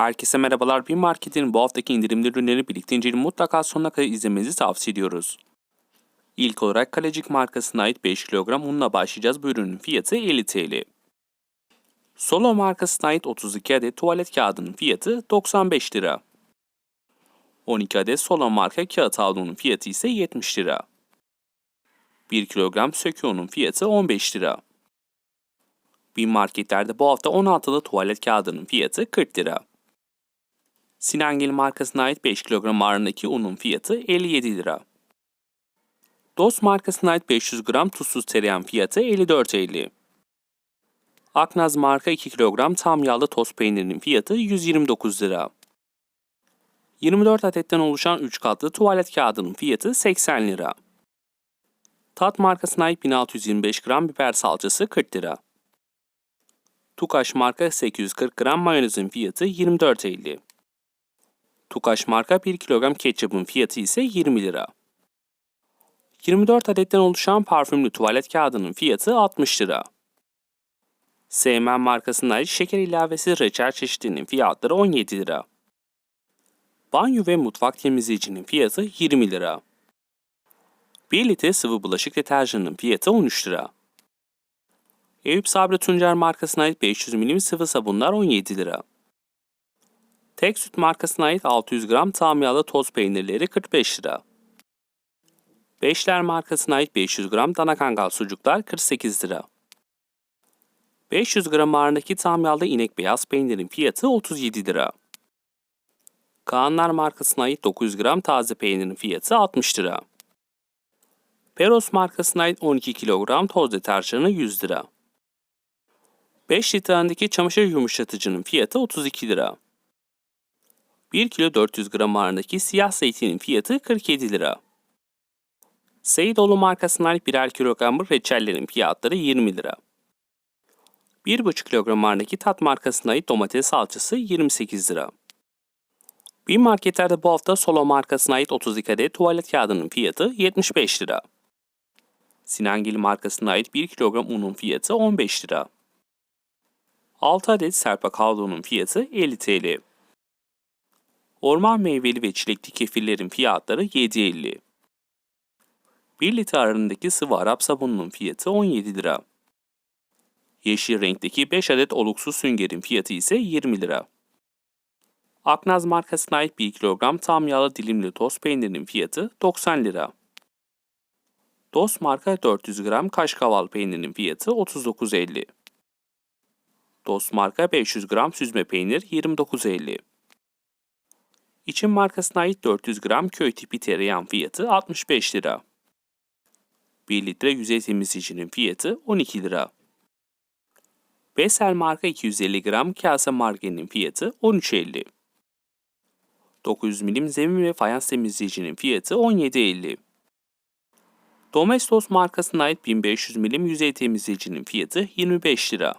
Herkese merhabalar. Bir marketin bu haftaki indirimli ürünleri birlikte inceleyip mutlaka sonuna kadar izlemenizi tavsiye ediyoruz. İlk olarak Kalecik markasına ait 5 kilogram unla başlayacağız. Bu ürünün fiyatı 50 TL. Solo markasına ait 32 adet tuvalet kağıdının fiyatı 95 lira. 12 adet Solo marka kağıt havlunun fiyatı ise 70 lira. 1 kilogram sökü unun fiyatı 15 lira. Bin marketlerde bu hafta 16'lı tuvalet kağıdının fiyatı 40 lira. Sinangil markasına ait 5 kilogram ağırlığındaki unun fiyatı 57 lira. Dost markasına ait 500 gram tuzsuz tereyağın fiyatı 54.50. Aknaz marka 2 kilogram tam yağlı toz peynirinin fiyatı 129 lira. 24 adetten oluşan 3 katlı tuvalet kağıdının fiyatı 80 lira. Tat markasına ait 1625 gram biber salçası 40 lira. Tukaş marka 840 gram mayonezin fiyatı 24.50. Tukaş marka 1 kilogram ketçapın fiyatı ise 20 lira. 24 adetten oluşan parfümlü tuvalet kağıdının fiyatı 60 lira. Seymen markasına ait şeker ilavesi reçel çeşidinin fiyatları 17 lira. Banyo ve mutfak temizleyicinin fiyatı 20 lira. 1 litre sıvı bulaşık deterjanının fiyatı 13 lira. Eyüp Sabri Tuncer markasına ait 500 milim sıvı sabunlar 17 lira. Tek süt markasına ait 600 gram tam yağlı toz peynirleri 45 lira. Beşler markasına ait 500 gram dana kangal sucuklar 48 lira. 500 gram ağırlığındaki tam yağlı inek beyaz peynirin fiyatı 37 lira. Kaanlar markasına ait 900 gram taze peynirin fiyatı 60 lira. Peros markasına ait 12 kilogram toz deterjanı 100 lira. 5 litreindeki çamaşır yumuşatıcının fiyatı 32 lira. 1 kilo 400 gram ağırlığındaki siyah zeytinin fiyatı 47 lira. Seydoğlu markasına ait birer kilogramlık reçellerin fiyatları 20 lira. 1,5 kilogram ağırlığındaki tat markasına ait domates salçası 28 lira. Bir marketlerde bu hafta Solo markasına ait 32 adet tuvalet kağıdının fiyatı 75 lira. Sinangil markasına ait 1 kilogram unun fiyatı 15 lira. 6 adet serpa havlunun fiyatı 50 TL. Orman meyveli ve çilekli kefirlerin fiyatları 7.50. 1 litre arasındaki sıvı Arap sabununun fiyatı 17 lira. Yeşil renkteki 5 adet oluksuz süngerin fiyatı ise 20 lira. Aknaz markasına ait 1 kilogram tam yağlı dilimli toz peynirinin fiyatı 90 lira. Dost marka 400 gram kaşkaval peynirinin fiyatı 39.50. Dost marka 500 gram süzme peynir 29.50. İçin markasına ait 400 gram köy tipi tereyağın fiyatı 65 lira. 1 litre yüzey temizleyicinin fiyatı 12 lira. Besel marka 250 gram kase margarenin fiyatı 13.50. 900 milim zemin ve fayans temizleyicinin fiyatı 17.50. Domestos markasına ait 1500 milim yüzey temizleyicinin fiyatı 25 lira.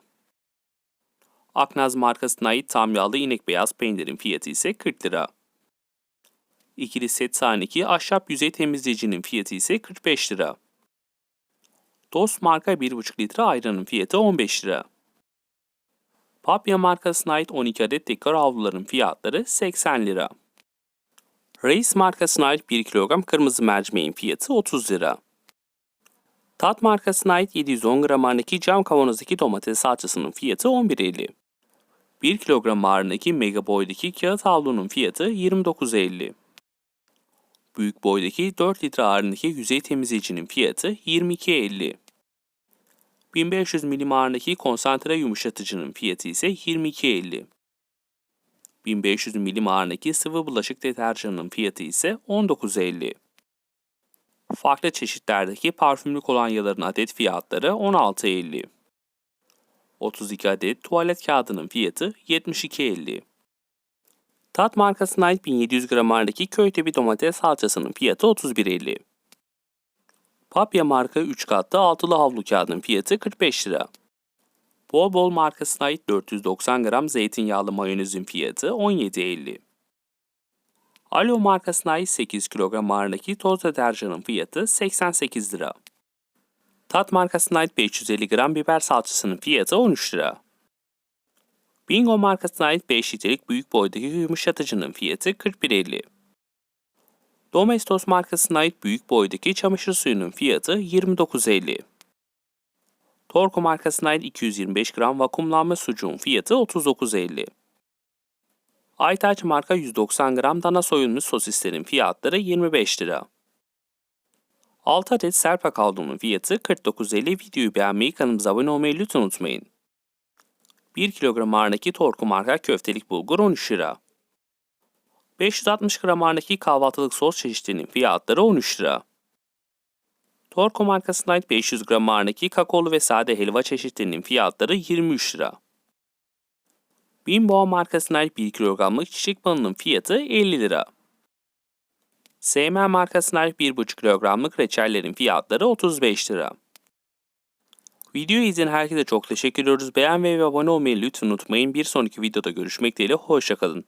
Aknaz markasına ait tam yağlı inek beyaz peynirin fiyatı ise 40 lira. İkili set sahneki ahşap yüzey temizleyicinin fiyatı ise 45 lira. Dost marka 1,5 litre ayranın fiyatı 15 lira. Papya markasına ait 12 adet dekor havluların fiyatları 80 lira. Reis markasına ait 1 kilogram kırmızı mercimeğin fiyatı 30 lira. Tat markasına ait 710 gram ağırlığındaki cam kavanozdaki domates salçasının fiyatı 11.50. 1 kilogram ağırlığındaki mega boydaki kağıt havlunun fiyatı 29.50. Büyük boydaki 4 litre ağırlığındaki yüzey temizleyicinin fiyatı 22.50. 1500 milim ağırlığındaki konsantre yumuşatıcının fiyatı ise 22.50. 1500 milim ağırlığındaki sıvı bulaşık deterjanının fiyatı ise 19.50. Farklı çeşitlerdeki parfümlü kolonyaların adet fiyatları 16.50. 32 adet tuvalet kağıdının fiyatı 72.50. Tat markasına ait 1700 gram ağırlığındaki köytebi domates salçasının fiyatı 31.50. Papya marka 3 katlı altılı havlu kağıdının fiyatı 45 lira. Bol bol markasına ait 490 gram zeytinyağlı mayonezin fiyatı 17.50. Alo markasına ait 8 kilogram ağırlığındaki toz deterjanın fiyatı 88 lira. Tat markasına ait 550 gram biber salçasının fiyatı 13 lira. Bingo markasına ait 5 litrelik büyük boydaki yumuşatıcının fiyatı 41.50. Domestos markasına ait büyük boydaki çamaşır suyunun fiyatı 29.50. Torco markasına ait 225 gram vakumlanma sucuğun fiyatı 39.50. Aytaç marka 190 gram dana soyulmuş sosislerin fiyatları 25 lira. 6 adet serpa kaldonun fiyatı 49.50. Videoyu beğenmeyi, kanalımıza abone olmayı lütfen unutmayın. 1 kilogram ağırındaki Torku marka köftelik bulgur 13 lira. 560 gram ağırındaki kahvaltılık sos çeşitlerinin fiyatları 13 lira. Torko markasına ait 500 gram ağırındaki kakaolu ve sade helva çeşitlerinin fiyatları 23 lira. Bimbo markasına ait 1 kilogramlık çiçek balının fiyatı 50 lira. SM markasına ait 1,5 kilogramlık reçellerin fiyatları 35 lira. Videoyu izleyen herkese çok teşekkür ediyoruz. Beğen ve abone olmayı lütfen unutmayın. Bir sonraki videoda görüşmek dileğiyle. Hoşçakalın.